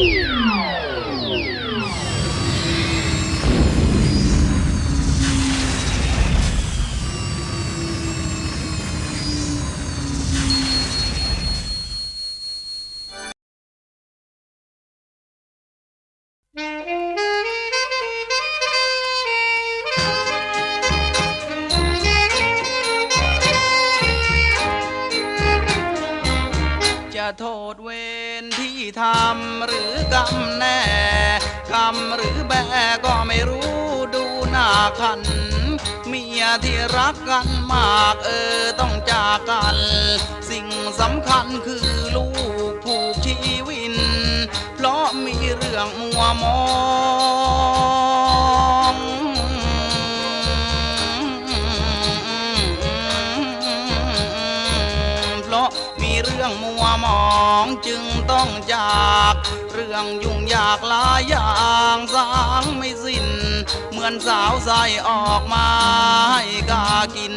จ โทษเวรที่ทำหรือกรรมแน่กรรมหรือแบก็ไม่รู้ดูหน้าขัน เมียที่รักกันมากเออต้องจากกัน สิ่งสำคัญคือลูกผูกชีวิน เพราะมีเรื่องมัวมอ รื่องมัวมองจึงต้องจาก เรื่องยุ่งยากหลายอย่างสางไม่สิ้น เหมือนสาวใสออกมาให้กากิน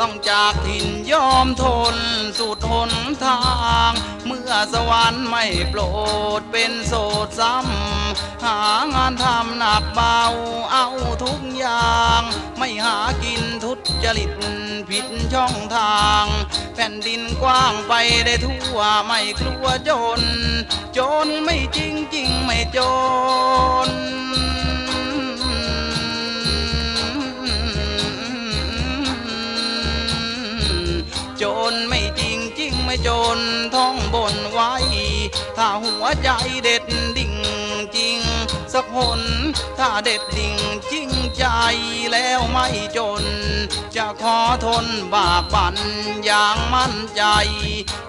ต้องจากถิ่นยอมทนสุดหนทาง เมื่อสวรรค์ไม่โปรดเป็นโสดซ้ำหา งานทำหนักเบาเอาทุกอย่าง ไม่หากินทุจริตผิดช่องทาง แผ่นดินกว้างไปได้ทั่วไม่กลัวจน จนไม่จริงจริงไม่จนจนไม่จริงจริงไม่จนท่องบนไว้ ถ้าหัวใจเด็ดดิ่ง สักคน ถ้าเด็ดดิ่งจริงใจแล้วไม่จน จะขอทนบากบั่นอย่างมั่นใจ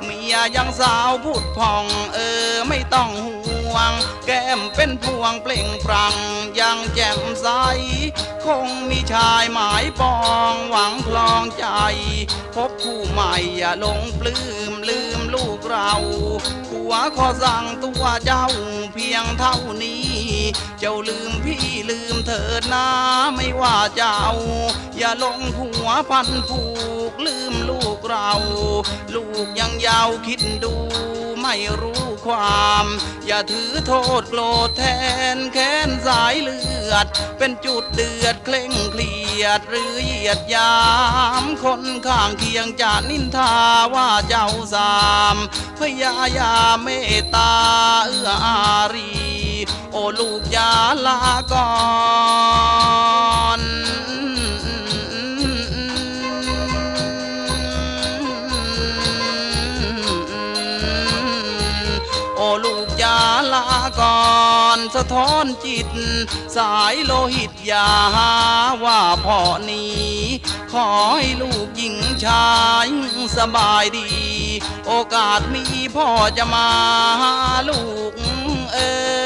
เมียยังสาวพูดพองเออไม่ต้องห่วง แก้มเป็นพวงเปล่งปรังยังแจ่มใส คงมีชายหมายปองหวังคลองใจ พบคู่ใหม่อย่าหลงปลื้มลืมลูกเราผัวขอสั่งตัวเจ้าเพียงเท่านี้ เจ้าลืมพี่ลืมเถิดนะไม่ว่าเจ้า อย่าลงหัวพันผูกลืมลูกเรา ลูกยังยาวคิดดู ไม่รู้ความ อย่าถือโทษโกรธแทนแค้นสายเลือด เป็นจุดเดือดเคร่งเครียดหรือเหยียดยาม คนข้างเคียงจะนินทาว่าเจ้าสาม พยายามเมตตาเอื้ออารี โอลูกยาลาก่อน สะท้อนจิต สายโลหิตอย่าหาว่าพ่อนี้ ขอให้ลูกหญิงชายสบายดี โอกาสมีพ่อจะมาหาลูกเออ